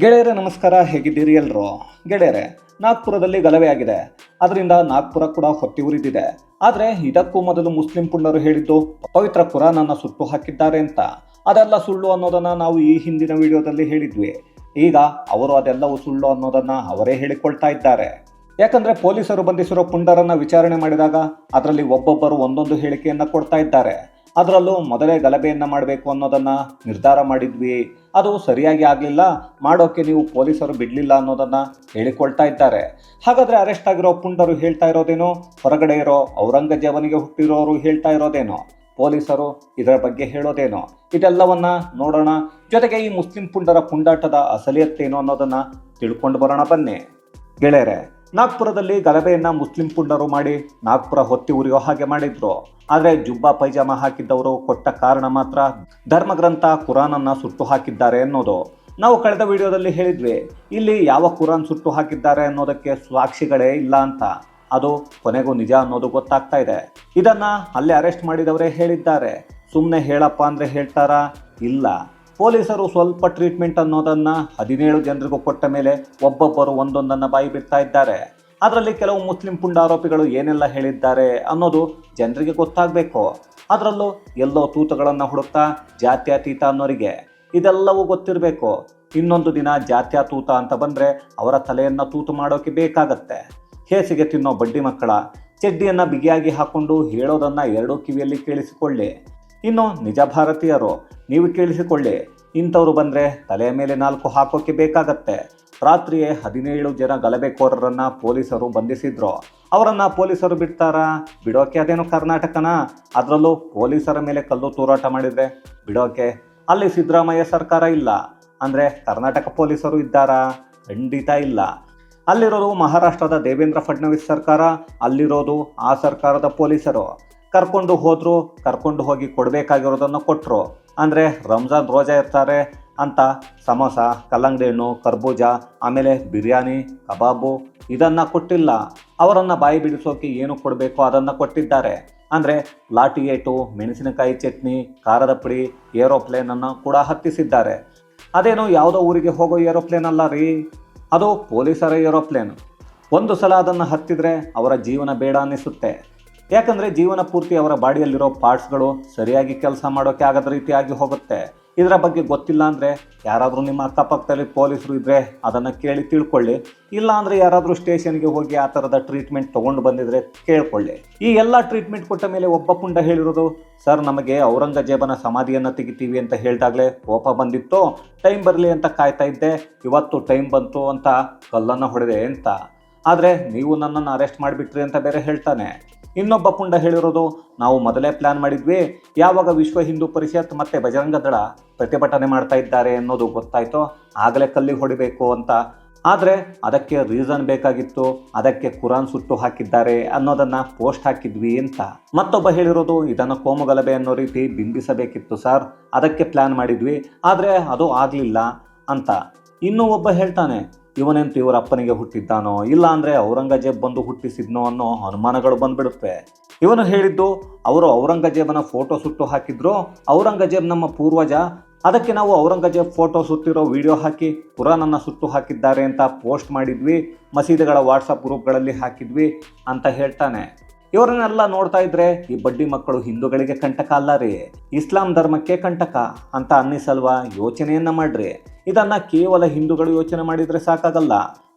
ಗೆಳೆಯರೇ, ನಮಸ್ಕಾರ. ಹೇಗಿದ್ದೀರಿ ಎಲ್ಲರೂ ಗೆಳೆಯರೆ, ನಾಗ್ಪುರದಲ್ಲಿ ಆಗಿದೆ. ಅದರಿಂದ ನಾಗ್ಪುರ ಕೂಡ ಹೊತ್ತಿ ಉರಿದಿದೆ. ಆದರೆ ಇದಕ್ಕೂ ಮೊದಲು ಮುಸ್ಲಿಂ ಪುಂಡರು ಹೇಳಿದ್ದು, ಪವಿತ್ರ ಕುರಾನನ್ನು ಸುಟ್ಟು ಹಾಕಿದ್ದಾರೆ ಅಂತ. ಅದೆಲ್ಲ ಸುಳ್ಳು ಅನ್ನೋದನ್ನ ನಾವು ಈ ಹಿಂದಿನ ವಿಡಿಯೋದಲ್ಲಿ ಹೇಳಿದ್ವಿ. ಈಗ ಅವರು ಅದೆಲ್ಲವೂ ಸುಳ್ಳು ಅನ್ನೋದನ್ನ ಅವರೇ ಹೇಳಿಕೊಳ್ತಾ ಇದ್ದಾರೆ. ಯಾಕಂದ್ರೆ ಪೊಲೀಸರು ಬಂಧಿಸಿರೋ ಪುಂಡರನ್ನ ವಿಚಾರಣೆ ಮಾಡಿದಾಗ ಅದರಲ್ಲಿ ಒಬ್ಬೊಬ್ಬರು ಒಂದೊಂದು ಹೇಳಿಕೆಯನ್ನು ಕೊಡ್ತಾ ಇದ್ದಾರೆ. ಅದರಲ್ಲೂ ಮೊದಲೇ ಗಲಭೆಯನ್ನು ಮಾಡಬೇಕು ಅನ್ನೋದನ್ನು ನಿರ್ಧಾರ ಮಾಡಿದ್ವಿ. ಅದು ಸರಿಯಾಗಿ ಆಗಲಿಲ್ಲ. ಮಾಡೋಕ್ಕೆ ನೀವು ಪೊಲೀಸರು ಬಿಡಲಿಲ್ಲ ಅನ್ನೋದನ್ನು ಹೇಳಿಕೊಳ್ತಾ ಇದ್ದಾರೆ. ಹಾಗಾದರೆ ಅರೆಸ್ಟ್ ಆಗಿರೋ ಪುಂಡರು ಹೇಳ್ತಾ ಇರೋದೇನೋ? ಹೊರಗಡೆ ಇರೋ ಔರಂಗಜೇಬನಿಗೆ ಹುಟ್ಟಿರೋರು ಹೇಳ್ತಾ ಇರೋದೇನೋ? ಪೊಲೀಸರು ಇದರ ಬಗ್ಗೆ ಹೇಳೋದೇನೋ? ಇದೆಲ್ಲವನ್ನ ನೋಡೋಣ. ಜೊತೆಗೆ ಈ ಮುಸ್ಲಿಂ ಪುಂಡರ ಪುಂಡಾಟದ ಅಸಲಿಯತ್ತೇನು ಅನ್ನೋದನ್ನು ತಿಳ್ಕೊಂಡು ಬರೋಣ ಬನ್ನಿ. ಗೆಳೆಯರೆ ನಾಗ್ಪುರದಲ್ಲಿ ಗಲಭೆಯನ್ನ ಮುಸ್ಲಿಂ ಪುಂಡರು ಮಾಡಿ ನಾಗ್ಪುರ ಹೊತ್ತಿ ಉರಿಯೋ ಹಾಗೆ ಮಾಡಿದ್ರು. ಆದರೆ ಜುಬ್ಬಾ ಪೈಜಾಮ ಹಾಕಿದ್ದವರು ಕೊಟ್ಟ ಕಾರಣ ಮಾತ್ರ ಧರ್ಮಗ್ರಂಥ ಕುರಾನನ್ನ ಸುಟ್ಟು ಹಾಕಿದ್ದಾರೆ ಅನ್ನೋದು. ನಾವು ಕಳೆದ ವಿಡಿಯೋದಲ್ಲಿ ಹೇಳಿದ್ವಿ, ಇಲ್ಲಿ ಯಾವ ಕುರಾನ್ ಸುಟ್ಟು ಹಾಕಿದ್ದಾರೆ ಅನ್ನೋದಕ್ಕೆ ಸಾಕ್ಷಿಗಳೇ ಇಲ್ಲ ಅಂತ. ಅದು ಕೊನೆಗೂ ನಿಜ ಅನ್ನೋದು ಗೊತ್ತಾಗ್ತಾ ಇದೆ. ಇದನ್ನ ಅಲ್ಲೇ ಅರೆಸ್ಟ್ ಮಾಡಿದವರೇ ಹೇಳಿದ್ದಾರೆ. ಸುಮ್ಮನೆ ಹೇಳಪ್ಪ ಅಂದ್ರೆ ಹೇಳ್ತಾರಾ? ಇಲ್ಲ. ಪೊಲೀಸರು ಸ್ವಲ್ಪ ಟ್ರೀಟ್ಮೆಂಟ್ ಅನ್ನೋದನ್ನು ಹದಿನೇಳು ಜನರಿಗೂ ಕೊಟ್ಟ ಮೇಲೆ ಒಬ್ಬೊಬ್ಬರು ಒಂದೊಂದನ್ನ ಬಾಯಿ ಬಿಡ್ತಾ ಇದ್ದಾರೆ. ಅದರಲ್ಲಿ ಕೆಲವು ಮುಸ್ಲಿಂ ಪುಂಡ ಆರೋಪಿಗಳು ಏನೆಲ್ಲ ಹೇಳಿದ್ದಾರೆ ಅನ್ನೋದು ಜನರಿಗೆ ಗೊತ್ತಾಗಬೇಕು. ಅದರಲ್ಲೂ ಎಲ್ಲೋ ತೂತುಗಳನ್ನು ಹುಡುಕ್ತಾ ಜಾತ್ಯತೀತ ಅನ್ನೋರಿಗೆ. ಇದೆಲ್ಲವೂ ಗೊತ್ತಿರಬೇಕು. ಇನ್ನೊಂದು ದಿನ ಜಾತ್ಯತೂತ ಅಂತ ಬಂದರೆ ಅವರ ತಲೆಯನ್ನು ತೂತು ಮಾಡೋಕೆ ಬೇಕಾಗತ್ತೆ. ಹೇಸಿಗೆ ತಿನ್ನೋ ಬಡ್ಡಿ ಮಕ್ಕಳ, ಚಡ್ಡಿಯನ್ನು ಬಿಗಿಯಾಗಿ ಹಾಕ್ಕೊಂಡು ಹೇಳೋದನ್ನು ಎರಡೂ ಕಿವಿಯಲ್ಲಿ ಕೇಳಿಸಿಕೊಳ್ಳಿ. ಇನ್ನು ನಿಜ ಭಾರತೀಯರು, ನೀವು ಕೇಳಿಸಿಕೊಳ್ಳಿ. ಇಂಥವ್ರು ಬಂದರೆ ತಲೆಯ ಮೇಲೆ ನಾಲ್ಕು ಹಾಕೋಕೆ ಬೇಕಾಗತ್ತೆ. ರಾತ್ರಿಯೇ ಹದಿನೇಳು ಜನ ಗಲಭೆಕೋರರನ್ನು ಪೊಲೀಸರು ಬಂಧಿಸಿದ್ರು. ಅವರನ್ನು ಪೊಲೀಸರು ಬಿಡ್ತಾರಾ? ಬಿಡೋಕೆ ಅದೇನು ಕರ್ನಾಟಕನ? ಅದರಲ್ಲೂ ಪೊಲೀಸರ ಮೇಲೆ ಕಲ್ಲು ತೂರಾಟ ಮಾಡಿದರೆ ಬಿಡೋಕೆ ಅಲ್ಲಿ ಸಿದ್ದರಾಮಯ್ಯ ಸರ್ಕಾರ ಇಲ್ಲ. ಅಂದರೆ ಕರ್ನಾಟಕ ಪೊಲೀಸರು ಇದ್ದಾರಾ? ಖಂಡಿತ ಇಲ್ಲ. ಅಲ್ಲಿರೋದು ಮಹಾರಾಷ್ಟ್ರದ ದೇವೇಂದ್ರ ಫಡ್ನವೀಸ್ ಸರ್ಕಾರ, ಅಲ್ಲಿರೋದು ಆ ಸರ್ಕಾರದ ಪೊಲೀಸರು. ಕರ್ಕೊಂಡು ಹೋದ್ರು, ಕರ್ಕೊಂಡು ಹೋಗಿ ಕೊಡಬೇಕಾಗಿರೋದನ್ನು ಕೊಟ್ಟರು ಅಂದರೆ ರಂಜಾನ್ ರೋಜಾ ಇರ್ತಾರೆ ಅಂತ ಸಮೋಸ ಕಲ್ಲಂಗಡಿ ಹಣ್ಣು ಕರ್ಬೂಜ, ಆಮೇಲೆ ಬಿರಿಯಾನಿ, ಕಬಾಬು ಇದನ್ನು ಕೊಟ್ಟಿಲ್ಲ. ಅವರನ್ನು ಬಾಯಿ ಬಿಡಿಸೋಕೆ ಏನು ಕೊಡಬೇಕು ಅದನ್ನು ಕೊಟ್ಟಿದ್ದಾರೆ. ಅಂದರೆ ಲಾಟಿ ಏಟು, ಮೆಣಸಿನಕಾಯಿ ಚಟ್ನಿ, ಖಾರದ ಪುಡಿ, ಏರೋಪ್ಲೇನನ್ನು ಕೂಡ ಹತ್ತಿಸಿದ್ದಾರೆ. ಅದೇನು ಯಾವುದೋ ಊರಿಗೆ ಹೋಗೋ ಏರೋಪ್ಲೇನ್ ಅಲ್ಲ ರೀ? ಅದು ಪೊಲೀಸರ ಏರೋಪ್ಲೇನ್. ಒಂದು ಸಲ ಅದನ್ನು ಹತ್ತಿದರೆ ಅವರ ಜೀವನ ಬೇಡ ಅನ್ನಿಸುತ್ತೆ. ಯಾಕಂದರೆ ಜೀವನ ಪೂರ್ತಿ ಅವರ ಬಾಡಿಯಲ್ಲಿರೋ ಪಾರ್ಟ್ಸ್ಗಳು ಸರಿಯಾಗಿ ಕೆಲಸ ಮಾಡೋಕೆ ಆಗದ ರೀತಿಯಾಗಿ ಹೋಗುತ್ತೆ. ಇದರ ಬಗ್ಗೆ ಗೊತ್ತಿಲ್ಲ ಅಂದರೆ ಯಾರಾದರೂ ನಿಮ್ಮ ಅಕ್ಕಪಕ್ಕದಲ್ಲಿ ಪೊಲೀಸರು ಇದ್ದರೆ ಅದನ್ನು ಕೇಳಿ ತಿಳ್ಕೊಳ್ಳಿ. ಇಲ್ಲ ಅಂದರೆ ಯಾರಾದರೂ ಸ್ಟೇಷನ್ಗೆ ಹೋಗಿ ಆ ಥರದ ಟ್ರೀಟ್ಮೆಂಟ್ ತೊಗೊಂಡು ಬಂದಿದ್ರೆ ಕೇಳ್ಕೊಳ್ಳಿ. ಈ ಎಲ್ಲ ಟ್ರೀಟ್ಮೆಂಟ್ ಕೊಟ್ಟ ಮೇಲೆ ಒಬ್ಬ ಪುಂಡ ಹೇಳಿರೋದು, ಸರ್, ನಮಗೆ ಔರಂಗಜೇಬನ ಸಮಾಧಿಯನ್ನು ತೆಗಿತೀವಿ ಅಂತ ಹೇಳಿದಾಗಲೇ ಕೋಪ ಬಂದಿತ್ತು, ಟೈಮ್ ಬರಲಿ ಅಂತ ಕಾಯ್ತಾ ಇದ್ದೆ, ಇವತ್ತು ಟೈಮ್ ಬಂತು ಅಂತ ಕಲ್ಲನ್ನು ಹೊಡೆದೆ ಅಂತ. ಆದರೆ ನೀವು ನನ್ನನ್ನು ಅರೆಸ್ಟ್ ಮಾಡಿಬಿಟ್ರಿ ಅಂತ ಬೇರೆ ಹೇಳ್ತಾನೆ. ಇನ್ನೊಬ್ಬ ಪುಂಡ ಹೇಳಿರೋದು ನಾವು ಮೊದಲೇ ಪ್ಲಾನ್ ಮಾಡಿದ್ವಿ. ಯಾವಾಗ ವಿಶ್ವ ಹಿಂದೂ ಪರಿಷತ್ ಮತ್ತೆ ಬಜರಂಗ ದಳ ಪ್ರತಿಭಟನೆ ಮಾಡ್ತಾ ಇದ್ದಾರೆ ಅನ್ನೋದು ಗೊತ್ತಾಯ್ತೋ ಆಗಲೇ ಕಲ್ಲಿಗೆ ಹೊಡಿಬೇಕು ಅಂತ. ಆದರೆ ಅದಕ್ಕೆ ರೀಸನ್ ಬೇಕಾಗಿತ್ತು, ಅದಕ್ಕೆ ಕುರಾನ್ ಸುಟ್ಟು ಹಾಕಿದ್ದಾರೆ ಅನ್ನೋದನ್ನ ಪೋಸ್ಟ್ ಹಾಕಿದ್ವಿ ಅಂತ. ಮತ್ತೊಬ್ಬ ಹೇಳಿರೋದು ಇದನ್ನು ಕೋಮುಗಲಭೆ ಅನ್ನೋ ರೀತಿ ಬಿಂಬಿಸಬೇಕಿತ್ತು ಸರ್ ಅದಕ್ಕೆ ಪ್ಲಾನ್ ಮಾಡಿದ್ವಿ. ಆದರೆ ಅದು ಆಗಲಿಲ್ಲ ಅಂತ. ಇನ್ನೂ ಒಬ್ಬ ಹೇಳ್ತಾನೆ ಇವನೆಂತೂ ಇವರ ಅಪ್ಪನಿಗೆ ಹುಟ್ಟಿದ್ದಾನೋ ಇಲ್ಲ ಅಂದರೆ ಔರಂಗಜೇಬ್ ಬಂದು ಹುಟ್ಟಿಸಿದ್ನೋ ಅನ್ನೋ ಅನುಮಾನಗಳು ಬಂದುಬಿಡುತ್ತೆ. ಇವನು ಹೇಳಿದ್ದು, ಅವರು ಔರಂಗಜೇಬನ ಫೋಟೋ ಸುಟ್ಟು ಹಾಕಿದ್ರು, ಔರಂಗಜೇಬ್ ನಮ್ಮ ಪೂರ್ವಜ, ಅದಕ್ಕೆ ನಾವು ಔರಂಗಜೇಬ್ ಫೋಟೋ ಸುತ್ತಿರೋ ವಿಡಿಯೋ ಹಾಕಿ ಕುರಾನನ್ನು ಸುಟ್ಟು ಹಾಕಿದ್ದಾರೆ ಅಂತ ಪೋಸ್ಟ್ ಮಾಡಿದ್ವಿ, ಮಸೀದಿಗಳ ವಾಟ್ಸಪ್ ಗ್ರೂಪ್ಗಳಲ್ಲಿ ಹಾಕಿದ್ವಿ ಅಂತ ಹೇಳ್ತಾನೆ. ಇವರನ್ನೆಲ್ಲ ನೋಡ್ತಾ ಇದ್ರೆ ಈ ಬಡ್ಡಿ ಮಕ್ಕಳು ಹಿಂದೂಗಳಿಗೆ ಕಂಟಕ ಅಲ್ಲ ರೀ. ಇಸ್ಲಾಂ ಧರ್ಮಕ್ಕೆ ಕಂಟಕ ಅಂತ ಅನ್ನಿಸಲ್ವಾ? ಯೋಚನೆಯನ್ನ ಮಾಡ್ರಿ. ಇದನ್ನ ಕೇವಲ ಹಿಂದೂಗಳು ಯೋಚನೆ ಮಾಡಿದ್ರೆ ಸಾಕಾಗಲ್ಲ.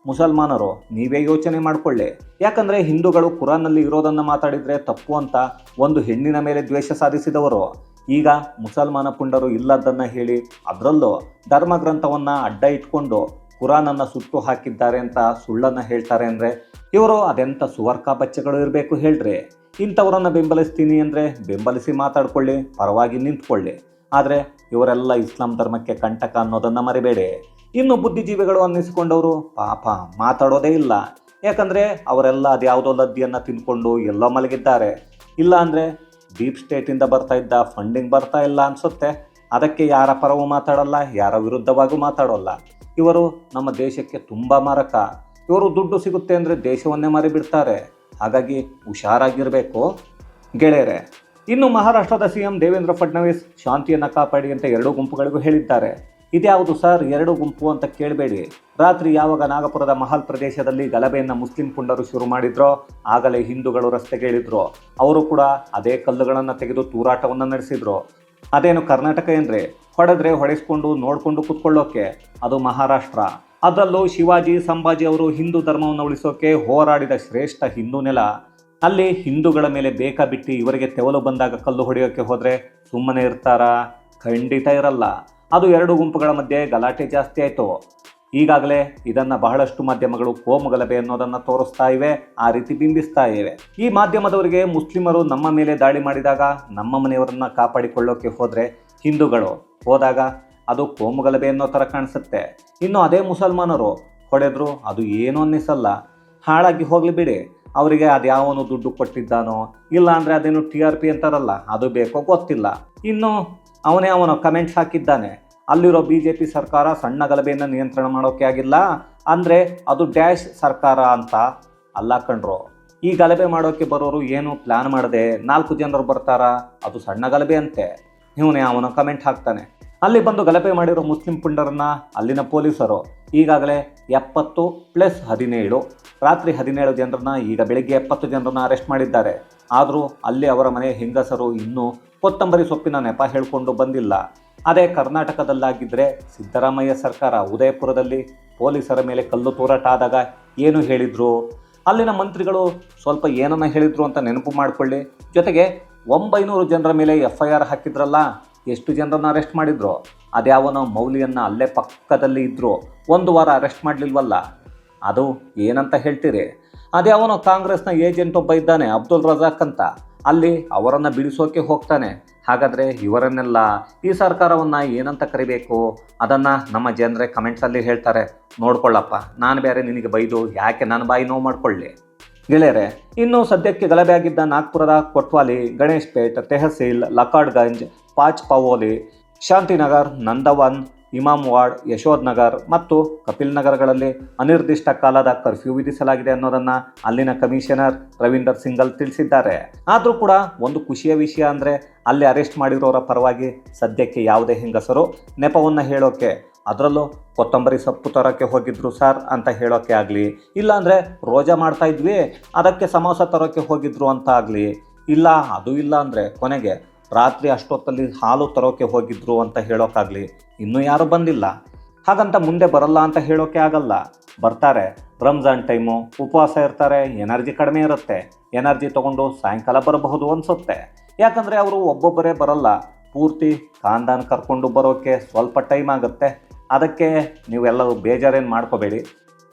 ಮುಸಲ್ಮಾನರು ನೀವೇ ಯೋಚನೆ ಮಾಡಿಕೊಳ್ಳಿ. ಯಾಕಂದ್ರೆ ಹಿಂದೂಗಳು ಕುರಾನ್ನಲ್ಲಿ ಇರೋದನ್ನ ಮಾತಾಡಿದ್ರೆ ತಪ್ಪು ಅಂತ ಒಂದು ಹೆಣ್ಣಿನ ಮೇಲೆ ದ್ವೇಷ ಸಾಧಿಸಿದವರು. ಈಗ ಮುಸಲ್ಮಾನ ಪುಂಡರು ಇಲ್ಲದನ್ನ ಹೇಳಿ ಅದರಲ್ಲೂ ಧರ್ಮಗ್ರಂಥವನ್ನ ಅಡ್ಡ ಇಟ್ಕೊಂಡು ಕುರಾನನ್ನು ಸುಟ್ಟು ಹಾಕಿದ್ದಾರೆ ಅಂತ ಸುಳ್ಳನ್ನು ಹೇಳ್ತಾರೆ ಅಂದರೆ, ಇವರು ಅದೆಂಥ ಸುವರ್ಕ ಬಚ್ಚೆಗಳು ಇರಬೇಕು ಹೇಳ್ರಿ. ಇಂಥವರನ್ನು ಬೆಂಬಲಿಸ್ತೀನಿ ಅಂದರೆ ಬೆಂಬಲಿಸಿ ಮಾತಾಡ್ಕೊಳ್ಳಿ, ಪರವಾಗಿ ನಿಂತ್ಕೊಳ್ಳಿ. ಆದರೆ ಇವರೆಲ್ಲ ಇಸ್ಲಾಂ ಧರ್ಮಕ್ಕೆ ಕಂಟಕ ಅನ್ನೋದನ್ನು ಮರಿಬೇಡಿ. ಇನ್ನು ಬುದ್ಧಿಜೀವಿಗಳು ಅನ್ನಿಸಿಕೊಂಡವರು ಪಾಪ ಮಾತಾಡೋದೇ ಇಲ್ಲ. ಯಾಕಂದರೆ ಅವರೆಲ್ಲ ಅದ್ಯಾವುದೋ ಲದ್ದಿಯನ್ನು ತಿಂದ್ಕೊಂಡು ಎಲ್ಲೋ ಮಲಗಿದ್ದಾರೆ. ಇಲ್ಲ ಅಂದರೆ ಡೀಪ್ ಸ್ಟೇಟಿಂದ ಬರ್ತಾ ಇದ್ದ ಫಂಡಿಂಗ್ ಬರ್ತಾ ಇಲ್ಲ ಅನಿಸುತ್ತೆ. ಅದಕ್ಕೆ ಯಾರ ಪರವೂ ಮಾತಾಡಲ್ಲ, ಯಾರ ವಿರುದ್ಧವಾಗೂ ಮಾತಾಡೋಲ್ಲ. ಇವರು ನಮ್ಮ ದೇಶಕ್ಕೆ ತುಂಬ ಮಾರಕ. ಇವರು ದುಡ್ಡು ಸಿಗುತ್ತೆ ಅಂದರೆ ದೇಶವನ್ನೇ ಮಾರಿಬಿಡ್ತಾರೆ. ಹಾಗಾಗಿ ಹುಷಾರಾಗಿರಬೇಕು. ಗೆಳೆಯರೆ, ಇನ್ನು ಮಹಾರಾಷ್ಟ್ರದ ಸಿಎಂ ದೇವೇಂದ್ರ ಫಡ್ನವೀಸ್ ಶಾಂತಿಯನ್ನು ಕಾಪಾಡಿ ಅಂತ ಎರಡೂ ಗುಂಪುಗಳಿಗೂ ಹೇಳಿದ್ದಾರೆ. ಇದ್ಯಾವುದು ಸರ್ ಎರಡು ಗುಂಪು ಅಂತ ಕೇಳಬೇಡಿ. ರಾತ್ರಿ ಯಾವಾಗ ನಾಗಪುರದ ಮಹಲ್ ಪ್ರದೇಶದಲ್ಲಿ ಗಲಭೆಯನ್ನು ಮುಸ್ಲಿಂ ಪುಂಡರು ಶುರು ಮಾಡಿದ್ರೋ, ಆಗಲೇ ಹಿಂದೂಗಳು ರಸ್ತೆಗೆ ಇಳಿದ್ರು ಅವರು ಕೂಡ ಅದೇ ಕಲ್ಲುಗಳನ್ನು ತೆಗೆದು ತೂರಾಟವನ್ನು ನಡೆಸಿದ್ರು. ಅದೇನು ಕರ್ನಾಟಕ ಏನ್ರಿ? ಹೊಡೆದ್ರೆ ಹೊಡೆಸ್ಕೊಂಡು ನೋಡಿಕೊಂಡು ಕುತ್ಕೊಳ್ಳೋಕೆ ಅದು ಮಹಾರಾಷ್ಟ್ರ. ಅದರಲ್ಲೂ ಶಿವಾಜಿ ಸಂಭಾಜಿ ಅವರು ಹಿಂದೂ ಧರ್ಮವನ್ನು ಉಳಿಸೋಕೆ ಹೋರಾಡಿದ ಶ್ರೇಷ್ಠ ಹಿಂದೂ ನೆಲ. ಅಲ್ಲಿ ಹಿಂದೂಗಳ ಮೇಲೆ ಬೇಕಾ ಬಿಟ್ಟು ಇವರಿಗೆ ತೆವಲು ಬಂದಾಗ ಕಲ್ಲು ಹೊಡೆಯೋಕೆ ಹೋದರೆ ಸುಮ್ಮನೆ ಇರ್ತಾರಾ? ಖಂಡಿತ ಇರಲ್ಲ. ಅದು ಎರಡು ಗುಂಪುಗಳ ಮಧ್ಯೆ ಗಲಾಟೆ ಜಾಸ್ತಿ ಆಯಿತು. ಈಗಾಗಲೇ ಇದನ್ನು ಬಹಳಷ್ಟು ಮಾಧ್ಯಮಗಳು ಕೋಮುಗಲಭೆ ಅನ್ನೋದನ್ನು ತೋರಿಸ್ತಾ ಇವೆ, ಆ ರೀತಿ ಬಿಂಬಿಸ್ತಾ ಇವೆ. ಈ ಮಾಧ್ಯಮದವರಿಗೆ ಮುಸ್ಲಿಮರು ನಮ್ಮ ಮೇಲೆ ದಾಳಿ ಮಾಡಿದಾಗ ನಮ್ಮ ಮನೆಯವರನ್ನ ಕಾಪಾಡಿಕೊಳ್ಳೋಕೆ ಹೋದರೆ ಹಿಂದೂಗಳು ಹೋದಾಗ ಅದು ಕೋಮುಗಲಭೆ ಅನ್ನೋ ಥರ ಕಾಣಿಸುತ್ತೆ. ಇನ್ನು ಅದೇ ಮುಸಲ್ಮಾನರು ಹೊಡೆದ್ರು, ಅದು ಏನೂ ಅನ್ನಿಸಲ್ಲ. ಹಾಳಾಗಿ ಹೋಗಲಿ ಬಿಡಿ, ಅವರಿಗೆ ಅದ್ಯಾವನು ದುಡ್ಡು ಕೊಟ್ಟಿದ್ದಾನೋ, ಇಲ್ಲ ಅಂದರೆ ಅದೇನು ಟಿ ಆರ್ ಪಿ ಅಂತಾರಲ್ಲ, ಅದು ಬೇಕೋ ಗೊತ್ತಿಲ್ಲ. ಇನ್ನು ಅವನೇ ಅವನು ಕಮೆಂಟ್ಸ್ ಹಾಕಿದ್ದಾನೆ. ಅಲ್ಲಿರೋ ಬಿ ಜೆ ಪಿ ಸರ್ಕಾರ ಸಣ್ಣ ಗಲಭೆಯನ್ನು ನಿಯಂತ್ರಣ ಮಾಡೋಕೆ ಆಗಿಲ್ಲ. ಅಂದರೆ ಅದು ಡ್ಯಾಶ್ ಸರ್ಕಾರ ಅಂತ ಅಲ್ಲ ಕಂಡ್ರು ಈ ಗಲಭೆ ಮಾಡೋಕೆ ಬರೋರು ಏನು ಪ್ಲ್ಯಾನ್ ಮಾಡದೆ ನಾಲ್ಕು ಜನರು ಬರ್ತಾರ? ಅದು ಸಣ್ಣ ಗಲಭೆ ಅಂತೆ. ಇವನೇ ಅವನು ಕಮೆಂಟ್ ಹಾಕ್ತಾನೆ. ಅಲ್ಲಿ ಬಂದು ಗಲಭೆ ಮಾಡಿರೋ ಮುಸ್ಲಿಂ ಪುಂಡರನ್ನ ಅಲ್ಲಿನ ಪೊಲೀಸರು. ಈಗಾಗಲೇ ಎಪ್ಪತ್ತು ಪ್ಲಸ್ ಹದಿನೇಳು. ರಾತ್ರಿ ಹದಿನೇಳು ಜನರನ್ನ ಈಗ ಬೆಳಿಗ್ಗೆ ಎಪ್ಪತ್ತು ಜನರನ್ನ ಅರೆಸ್ಟ್ ಮಾಡಿದ್ದಾರೆ. ಆದರೂ ಅಲ್ಲಿ ಅವರ ಮನೆ ಹೆಂಗಸರು ಇನ್ನೂ ಕೊತ್ತಂಬರಿ ಸೊಪ್ಪಿನ ನೆಪ ಹೇಳಿಕೊಂಡು ಬಂದಿಲ್ಲ. ಅದೇ ಕರ್ನಾಟಕದಲ್ಲಾಗಿದ್ದರೆ ಸಿದ್ದರಾಮಯ್ಯ ಸರ್ಕಾರ ಉದಯಪುರದಲ್ಲಿ ಪೊಲೀಸರ ಮೇಲೆ ಕಲ್ಲು ತೂರಾಟ ಆದಾಗ ಏನು ಹೇಳಿದರು? ಅಲ್ಲಿನ ಮಂತ್ರಿಗಳು ಸ್ವಲ್ಪ ಏನನ್ನ ಹೇಳಿದರು ಅಂತ ನೆನಪು ಮಾಡಿಕೊಳ್ಳಿ. ಜೊತೆಗೆ ಒಂಬೈನೂರು ಜನರ ಮೇಲೆ ಎಫ್ ಐ ಆರ್ ಹಾಕಿದ್ರಲ್ಲ, ಎಷ್ಟು ಜನರನ್ನು ಅರೆಸ್ಟ್ ಮಾಡಿದ್ರು? ಅದ್ಯಾವನ ಮೌಲಿಯನ್ನ ಅಲ್ಲೇ ಪಕ್ಕದಲ್ಲಿ ಇದ್ದರು ಒಂದು ವಾರ ಅರೆಸ್ಟ್ ಮಾಡಲಿಲ್ವಲ್ಲ? ಅದು ಏನಂತ ಹೇಳ್ತೀರಿ? ಅದ್ಯಾವನೋ ಕಾಂಗ್ರೆಸ್ನ ಏಜೆಂಟ್ ಒಬ್ಬ ಇದ್ದಾನೆ, ಅಬ್ದುಲ್ ರಜಾಕ್ ಅಂತ. ಅಲ್ಲಿ ಅವರನ್ನು ಬಿಡಿಸೋಕೆ ಹೋಗ್ತಾನೆ. ಹಾಗಾದರೆ ಇವರನ್ನೆಲ್ಲ ಈ ಸರ್ಕಾರವನ್ನು ಏನಂತ ಕರಿಬೇಕು? ಅದನ್ನು ನಮ್ಮ ಜನರೇ ಕಮೆಂಟ್ಸಲ್ಲಿ ಹೇಳ್ತಾರೆ. ನೋಡ್ಕೊಳ್ಳಪ್ಪ, ನಾನು ಬೇರೆ ನಿನಗೆ ಬೈದು ಯಾಕೆ ನಾನು ಬಾಯಿ ನೋವು ಮಾಡಿಕೊಳ್ಳಿ? ಗೆಳೆಯರೆ, ಇನ್ನು ಸದ್ಯಕ್ಕೆ ಗಲಭೆ ಆಗಿದ್ದ ನಾಗ್ಪುರದ ಕೊಟ್ವಾಲಿ ಗಣೇಶ್ ಪೇಟ್ ತೆಹಸೀಲ್ ಲಕಾಡ್ಗಂಜ್ ಪಾಚ್ ಪವೋಲಿ, ಶಾಂತಿನಗರ್, ನಂದವನ್ ಇಮಾಮ್ ವಾರ್ಡ್, ಯಶೋದ್ ನಗರ್ ಮತ್ತು ಕಪಿಲ್ ನಗರಗಳಲ್ಲಿ ಅನಿರ್ದಿಷ್ಟ ಕಾಲದ ಕರ್ಫ್ಯೂ ವಿಧಿಸಲಾಗಿದೆ ಅನ್ನೋದನ್ನು ಅಲ್ಲಿನ ಕಮಿಷನರ್ ರವೀಂದರ್ ಸಿಂಗಲ್ ತಿಳಿಸಿದ್ದಾರೆ. ಆದರೂ ಕೂಡ ಒಂದು ಖುಷಿಯ ವಿಷಯ ಅಂದರೆ ಅಲ್ಲಿ ಅರೆಸ್ಟ್ ಮಾಡಿರೋರ ಪರವಾಗಿ ಸದ್ಯಕ್ಕೆ ಯಾವುದೇ ಹೆಂಗಸರು ನೆಪವನ್ನು ಹೇಳೋಕೆ, ಅದರಲ್ಲೂ ಕೊತ್ತಂಬರಿ ಸೊಪ್ಪು ತರೋಕ್ಕೆ ಹೋಗಿದ್ರು ಸರ್ ಅಂತ ಹೇಳೋಕೆ ಆಗಲಿ ಇಲ್ಲಾಂದರೆ ರೋಜಾ ಮಾಡ್ತಾ ಇದ್ವಿ, ಅದಕ್ಕೆ ಸಮೋಸ ತರೋಕ್ಕೆ ಹೋಗಿದ್ರು ಅಂತ ಆಗಲಿ, ಇಲ್ಲ, ಅದು ಇಲ್ಲ ಅಂದರೆ ಕೊನೆಗೆ ರಾತ್ರಿ ಅಷ್ಟೊತ್ತಲ್ಲಿ ಹಾಲು ತರೋಕೆ ಹೋಗಿದ್ರು ಅಂತ ಹೇಳೋಕ್ಕಾಗಲಿ ಇನ್ನೂ ಯಾರೂ ಬಂದಿಲ್ಲ. ಹಾಗಂತ ಮುಂದೆ ಬರಲ್ಲ ಅಂತ ಹೇಳೋಕೆ ಆಗಲ್ಲ. ಬರ್ತಾರೆ, ರಂಜಾನ್ ಟೈಮು, ಉಪವಾಸ ಇರ್ತಾರೆ, ಎನರ್ಜಿ ಕಡಿಮೆ ಇರುತ್ತೆ. ಎನರ್ಜಿ ತೊಗೊಂಡು ಸಾಯಂಕಾಲ ಬರಬಹುದು ಅನಿಸುತ್ತೆ. ಯಾಕಂದರೆ ಅವರು ಒಬ್ಬೊಬ್ಬರೇ ಬರಲ್ಲ. ಪೂರ್ತಿ ಖಾನ್ದಾನ್ ಕರ್ಕೊಂಡು ಬರೋಕ್ಕೆ ಸ್ವಲ್ಪ ಟೈಮ್ ಆಗುತ್ತೆ. ಅದಕ್ಕೆ ನೀವೆಲ್ಲರೂ ಬೇಜಾರೇನು ಮಾಡ್ಕೋಬೇಡಿ.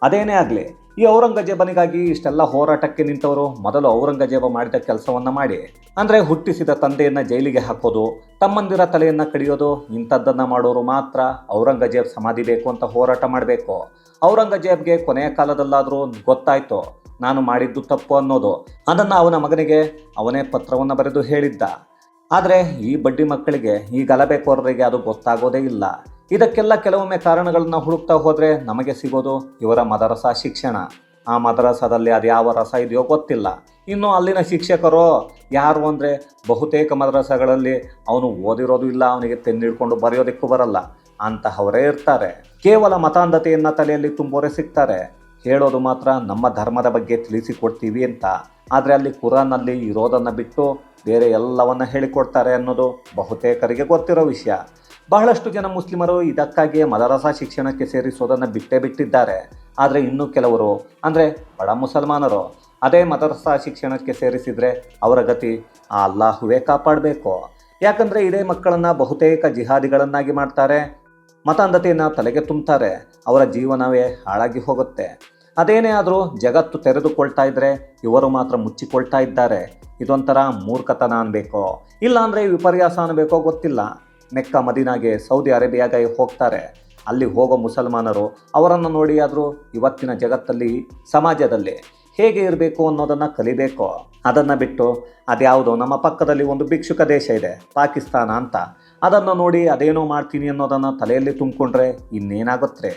ಅದೇನೇ ಆಗಲಿ ಈ ಔರಂಗಜೇಬನಿಗಾಗಿ ಇಷ್ಟೆಲ್ಲ ಹೋರಾಟಕ್ಕೆ ನಿಂತವರು ಮೊದಲು ಔರಂಗಜೇಬ ಮಾಡಿದ ಕೆಲಸವನ್ನ ಮಾಡಿ. ಅಂದರೆ ಹುಟ್ಟಿಸಿದ ತಂದೆಯನ್ನ ಜೈಲಿಗೆ ಹಾಕೋದು, ತಮ್ಮಂದಿರ ತಲೆಯನ್ನ ಕಡಿಯೋದು, ಇಂಥದ್ದನ್ನ ಮಾಡೋರು ಮಾತ್ರ ಔರಂಗಜೇಬ್ ಸಮಾಧಿ ಬೇಕು ಅಂತ ಹೋರಾಟ ಮಾಡಬೇಕು. ಔರಂಗಜೇಬ್ಗೆ ಕೊನೆಯ ಕಾಲದಲ್ಲಾದರೂ ಗೊತ್ತಾಯಿತು, ನಾನು ಮಾಡಿದ್ದು ತಪ್ಪು ಅನ್ನೋದು. ಅದನ್ನು ಅವನ ಮಗನಿಗೆ ಅವನೇ ಪತ್ರವನ್ನು ಬರೆದು ಹೇಳಿದ್ದ. ಆದರೆ ಈ ಬಡ್ಡಿ ಮಕ್ಕಳಿಗೆ ಈ ಗಲಭೆಕೋರರಿಗೆ ಅದು ಗೊತ್ತಾಗೋದೇ ಇಲ್ಲ. ಇದಕ್ಕೆಲ್ಲ ಕೆಲವೊಮ್ಮೆ ಕಾರಣಗಳನ್ನ ಹುಡುಕ್ತಾ ಹೋದರೆ ನಮಗೆ ಸಿಗೋದು ಇವರ ಮದರಸಾ ಶಿಕ್ಷಣ. ಆ ಮದರಸದಲ್ಲಿ ಅದು ಯಾವ ರಸ ಇದೆಯೋ ಗೊತ್ತಿಲ್ಲ. ಇನ್ನು ಅಲ್ಲಿನ ಶಿಕ್ಷಕರು ಯಾರು ಅಂದರೆ ಬಹುತೇಕ ಮದರಸಗಳಲ್ಲಿ ಅವನು ಓದಿರೋದು ಇಲ್ಲ, ಅವನಿಗೆ ತೆನ್ನಿಡ್ಕೊಂಡು ಬರೆಯೋದಕ್ಕೂ ಬರಲ್ಲ. ಅಂತಹವರೇ ಇರ್ತಾರೆ. ಕೇವಲ ಮತಾಂಧತೆಯನ್ನು ತಲೆಯಲ್ಲಿ ತುಂಬೋರೆ ಸಿಗ್ತಾರೆ. ಹೇಳೋದು ಮಾತ್ರ ನಮ್ಮ ಧರ್ಮದ ಬಗ್ಗೆ ತಿಳಿಸಿಕೊಡ್ತೀವಿ ಅಂತ. ಆದರೆ ಅಲ್ಲಿ ಕುರಾನ್ನಲ್ಲಿ ಇರೋದನ್ನು ಬಿಟ್ಟು ಬೇರೆ ಎಲ್ಲವನ್ನ ಹೇಳಿಕೊಡ್ತಾರೆ ಅನ್ನೋದು ಬಹುತೇಕರಿಗೆ ಗೊತ್ತಿರೋ ವಿಷಯ. ಬಹಳಷ್ಟು ಜನ ಮುಸ್ಲಿಮರು ಇದಕ್ಕಾಗಿಯೇ ಮದರಸಾ ಶಿಕ್ಷಣಕ್ಕೆ ಸೇರಿಸೋದನ್ನು ಬಿಟ್ಟೇ ಬಿಟ್ಟಿದ್ದಾರೆ. ಆದರೆ ಇನ್ನೂ ಕೆಲವರು, ಅಂದರೆ ಬಡ ಮುಸಲ್ಮಾನರು, ಅದೇ ಮದರಸಾ ಶಿಕ್ಷಣಕ್ಕೆ ಸೇರಿಸಿದರೆ ಅವರ ಗತಿ ಆ ಅಲ್ಲಾಹುವೇ ಕಾಪಾಡಬೇಕು. ಯಾಕಂದರೆ ಇದೇ ಮಕ್ಕಳನ್ನು ಬಹುತೇಕ ಜಿಹಾದಿಗಳನ್ನಾಗಿ ಮಾಡ್ತಾರೆ. ಮತಾಂಧತೆಯನ್ನು ತಲೆಗೆ ತುಂಬ್ತಾರೆ. ಅವರ ಜೀವನವೇ ಹಾಳಾಗಿ ಹೋಗುತ್ತೆ. ಅದೇನೇ ಆದರೂ ಜಗತ್ತು ತೆರೆದುಕೊಳ್ತಾ ಇದ್ದರೆ ಇವರು ಮಾತ್ರ ಮುಚ್ಚಿಕೊಳ್ತಾ ಇದ್ದಾರೆ. ಇದೊಂಥರ ಮೂರ್ಖತನ ಅನ್ಬೇಕೋ. ಇಲ್ಲಾಂದರೆ ವಿಪರ್ಯಾಸ ಅನ್ಬೇಕೋ ಗೊತ್ತಿಲ್ಲ. ಮೆಕ್ಕ ಮದೀನಾಗೆ ಸೌದಿ ಅರೇಬಿಯಾಗೆ ಹೋಗ್ತಾರೆ. ಅಲ್ಲಿ ಹೋಗೋ ಮುಸಲ್ಮಾನರು ಅವರನ್ನು ನೋಡಿ ಆದರೂ ಇವತ್ತಿನ ಜಗತ್ತಲ್ಲಿ, ಸಮಾಜದಲ್ಲಿ ಹೇಗೆ ಇರಬೇಕು ಅನ್ನೋದನ್ನು ಕಲಿಬೇಕು. ಅದನ್ನು ಬಿಟ್ಟು ಅದ್ಯಾವುದೋ ನಮ್ಮ ಪಕ್ಕದಲ್ಲಿ ಒಂದು ಭಿಕ್ಷುಕ ದೇಶ ಇದೆ, ಪಾಕಿಸ್ತಾನ ಅಂತ. ಅದನ್ನು ನೋಡಿ ಅದೇನೋ ಮಾಡ್ತೀನಿ ಅನ್ನೋದನ್ನು ತಲೆಯಲ್ಲಿ ತುಂಬಿಕೊಂಡ್ರೆ ಇನ್ನೇನಾಗುತ್ತೆ?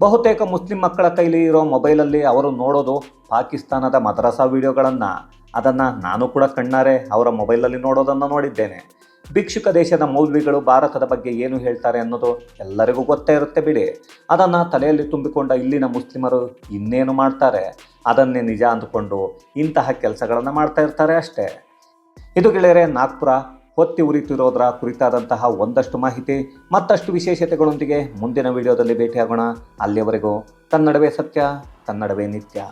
ಬಹುತೇಕ ಮುಸ್ಲಿಂ ಮಕ್ಕಳ ಕೈಲಿ ಇರೋ ಮೊಬೈಲಲ್ಲಿ ಅವರು ನೋಡೋದು ಪಾಕಿಸ್ತಾನದ ಮದ್ರಸಾ ವಿಡಿಯೋಗಳನ್ನು. ಅದನ್ನು ನಾನು ಕೂಡ ಕಣ್ಣಾರೆ ಅವರ ಮೊಬೈಲಲ್ಲಿ ನೋಡೋದನ್ನು ನೋಡಿದ್ದೇನೆ. ಭಿಕ್ಷುಕ ದೇಶದ ಮೌಲ್ವಿಗಳು ಭಾರತದ ಬಗ್ಗೆ ಏನು ಹೇಳ್ತಾರೆ ಅನ್ನೋದು ಎಲ್ಲರಿಗೂ ಗೊತ್ತೇ ಇರುತ್ತೆ ಬಿಡಿ. ಅದನ್ನು ತಲೆಯಲ್ಲಿ ತುಂಬಿಕೊಂಡ ಇಲ್ಲಿನ ಮುಸ್ಲಿಮರು ಇನ್ನೇನು ಮಾಡ್ತಾರೆ? ಅದನ್ನೇ ನಿಜ ಅಂದುಕೊಂಡು ಇಂತಹ ಕೆಲಸಗಳನ್ನು ಮಾಡ್ತಾ ಇರ್ತಾರೆ ಅಷ್ಟೇ. ಇದು ಗೆಳೆಯರೆ, ನಾಗ್ಪುರ ಹೊತ್ತಿ ಉರಿತಿರೋದರ ಕುರಿತಾದಂತಹ ಒಂದಷ್ಟು ಮಾಹಿತಿ, ಮತ್ತಷ್ಟು ವಿಶೇಷತೆಗಳೊಂದಿಗೆ ಮುಂದಿನ ವಿಡಿಯೋದಲ್ಲಿ ಭೇಟಿಯಾಗೋಣ. ಅಲ್ಲಿಯವರೆಗೂ ಕನ್ನಡವೇ ಸತ್ಯ ಕನ್ನಡವೇ ನಿತ್ಯ.